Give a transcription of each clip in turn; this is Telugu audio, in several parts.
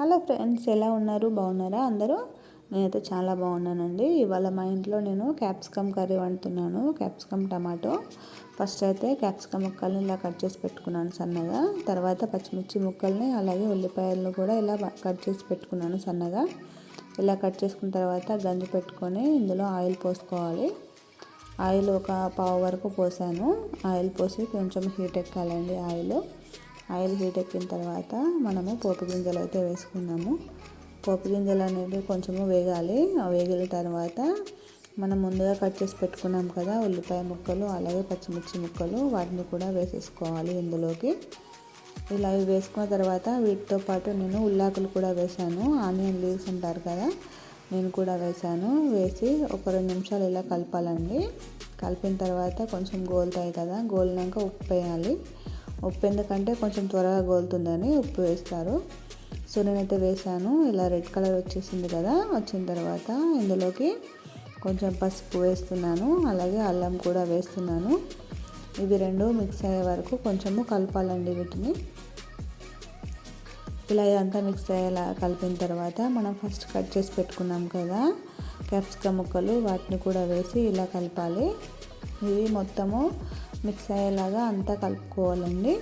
హలో ఫ్రెండ్స్ ఎలా ఉన్నారు? బాగున్నారా? అందరూ? నేనైతే చాలా బాగున్నానండి. ఇవాళ మా ఇంట్లో నేను capsicum curry వండుతున్నాను. Capsicum tomato. First అయితే క్యాప్సికమ్ ముక్కల్ని ఇలా కట్ చేసి పెట్టుకున్నాను సన్నగా. తర్వాత పచ్చిమిర్చి ముక్కల్ని అలాగే ఉల్లిపాయలను కూడా ఇలా కట్ చేసి పెట్టుకున్నాను సన్నగా. ఇలా కట్ చేసుకున్న తర్వాత గంజి పెట్టుకొని ఇందులో ఆయిల్ పోసుకోవాలి. ఆయిల్ ఒక పావు వరకు పోసాను. ఆయిల్ పోసి కొంచెం హీట్ ఎక్కాలండి ఆయిల్. ఆయిల్ హీట్ ఎక్కిన తర్వాత మనము పోపు గింజలు అయితే వేసుకున్నాము. పోపు గింజలు అనేవి కొంచెము వేగాలి. వేగిన తర్వాత మనం ముందుగా కట్ చేసి పెట్టుకున్నాం కదా ఉల్లిపాయ ముక్కలు అలాగే పచ్చిమిర్చి ముక్కలు వాటిని కూడా వేసేసుకోవాలి ఇందులోకి. ఇలా వేసుకున్న తర్వాత వీటితో పాటు నేను ఉల్లాకులు కూడా వేసాను ఆనియన్ లీవ్స్ అంటారు కదా నేను కూడా వేసాను వేసి ఒక రెండు నిమిషాలు ఇలా కలపాలండి. కలిపిన తర్వాత కొంచెం గోలుతాయి కదా గోలినాక ఉప్పు వేయాలి. ఉప్పు ఎందుకంటే కొంచెం త్వరగా గోలుతుందని ఉప్పు వేస్తారు. సో నేనైతే వేసాను ఇలా రెడ్ కలర్ వచ్చేసింది కదా వచ్చిన తర్వాత ఇందులోకి కొంచెం పసుపు వేస్తున్నాను. అలాగే అల్లం కూడా వేస్తున్నాను. ఇవి రెండు మిక్స్ అయ్యే వరకు కొంచెము కలపాలండి వీటిని. ఇలా ఇదంతా మిక్స్ అయ్యేలా కలిపిన తర్వాత మనం ఫస్ట్ కట్ చేసి పెట్టుకున్నాం కదా క్యాప్సికమ్ ముక్కలు వాటిని కూడా వేసి ఇలా కలపాలి. ఇవి మొత్తము మిక్స్ అయ్యేలాగా అంతా కలుపుకోవాలండి.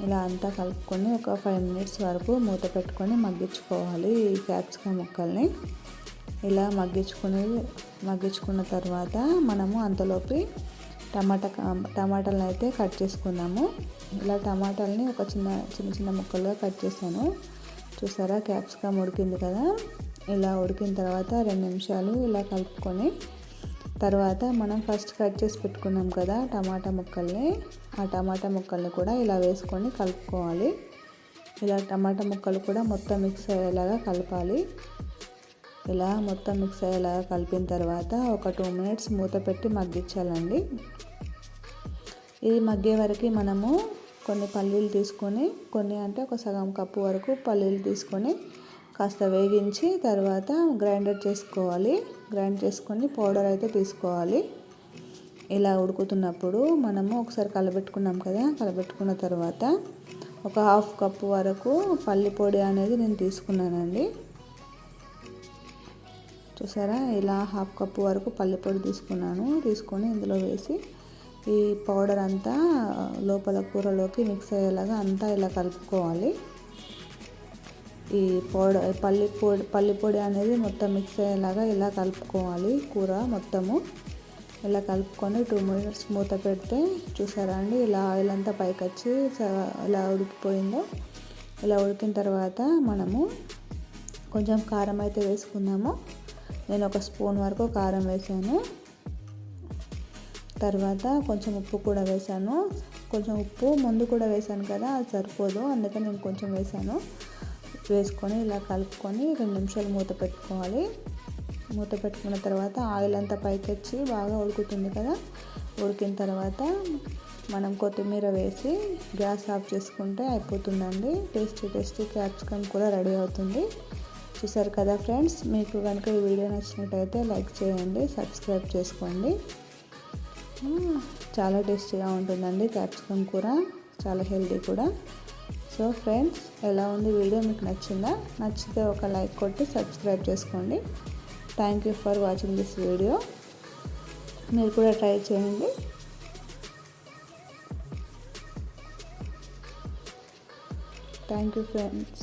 ఇలా అంతా కలుపుకొని ఒక ఫైవ్ మినిట్స్ వరకు మూత పెట్టుకొని మగ్గించుకోవాలి ఈ క్యాప్సికమ్ ముక్కల్ని. ఇలా మగ్గించుకుని మగ్గించుకున్న తర్వాత మనము అంతలోపి టమాటా టమాటాలను అయితే కట్ చేసుకున్నాము. ఇలా టమాటాలని ఒక చిన్న చిన్న చిన్న ముక్కలుగా కట్ చేశాను. చూసారా క్యాప్సికమ్ ఉడికింది కదా? ఇలా ఉడికిన తర్వాత రెండు నిమిషాలు ఇలా కలుపుకొని తర్వాత మనం ఫస్ట్ కట్ చేసి పెట్టుకున్నాం కదా టమాటా ముక్కల్ని. ఆ టమాటా ముక్కల్ని కూడా ఇలా వేసుకొని కలుపుకోవాలి. ఇలా టమాటా ముక్కలు కూడా మొత్తం మిక్స్ అయ్యేలాగా కలపాలి. ఇలా మొత్తం మిక్స్ అయ్యేలాగా కలిపిన తర్వాత ఒక టూ మినిట్స్ మూత పెట్టి మగ్గించాలండి. ఇది మగ్గే వరకు మనము కొన్ని పల్లీలు తీసుకొని కొన్ని అంటే ఒక సగం కప్పు వరకు పల్లీలు తీసుకొని కాస్త వేగించి తర్వాత గ్రైండర్ చేసుకోవాలి. గ్రైండ్ చేసుకొని పౌడర్ అయితే తీసుకోవాలి. ఇలా ఉడుకుతున్నప్పుడు మనము ఒకసారి కలబెట్టుకున్నాం కదా కలబెట్టుకున్న తర్వాత ఒక హాఫ్ కప్పు వరకు పల్లి పొడి అనేది నేను తీసుకున్నానండి. చూసారా? ఇలా హాఫ్ కప్పు వరకు పల్లి పొడి తీసుకున్నాను. తీసుకొని ఇందులో వేసి ఈ పౌడర్ అంతా లోపల కూరలోకి మిక్స్ అయ్యేలాగా అంతా ఇలా కలుపుకోవాలి. ఈ పౌడర్ పల్లి పొడి పల్లి పొడి అనేది మొత్తం మిక్స్ అయ్యేలాగా ఇలా కలుపుకోవాలి కూర మొత్తము. ఇలా కలుపుకొని టూ మినిట్స్ మూత పెడితే చూసారా అండి ఇలా ఆయిల్ అంతా పైకి వచ్చి ఇలా ఉడికిపోయిందో. ఇలా ఉడికిన తర్వాత మనము కొంచెం కారం అయితే వేసుకున్నాము నేను ఒక స్పూన్ వరకు కారం వేసాను. తర్వాత కొంచెం ఉప్పు కూడా వేసాను. కొంచెం ఉప్పు ముందు కూడా వేసాను కదా అది సరిపోదు అందుకని నేను కొంచెం వేసాను. వేసుకొని ఇలా కలుపుకొని రెండు నిమిషాలు మూత పెట్టుకోవాలి. మూత పెట్టుకున్న తర్వాత ఆయిల్ అంతా పైకి వచ్చి బాగా ఉడుకుతుంది కదా. ఉడికిన తర్వాత మనం కొత్తిమీర వేసి గ్యాస్ ఆఫ్ చేసుకుంటే అయిపోతుందండి. టేస్టీ టేస్టీ క్యాప్సికమ్ కూడా రెడీ అవుతుంది. చూసారు కదా ఫ్రెండ్స్ మీకు కనుక ఈ వీడియో నచ్చినట్టయితే లైక్ చేయండి సబ్స్క్రైబ్ చేసుకోండి. చాలా టేస్టీగా ఉంటుందండి క్యాప్సికమ్ కూర. చాలా హెల్దీ కూడా. సో ఫ్రెండ్స్ ఎలా ఉంది వీడియో మీకు నచ్చిందా? నచ్చితే ఒక లైక్ కొట్టి సబ్స్క్రైబ్ చేసుకోండి. Thank you for watching this video మీరు కూడా ట్రై చేయండి. Thank you friends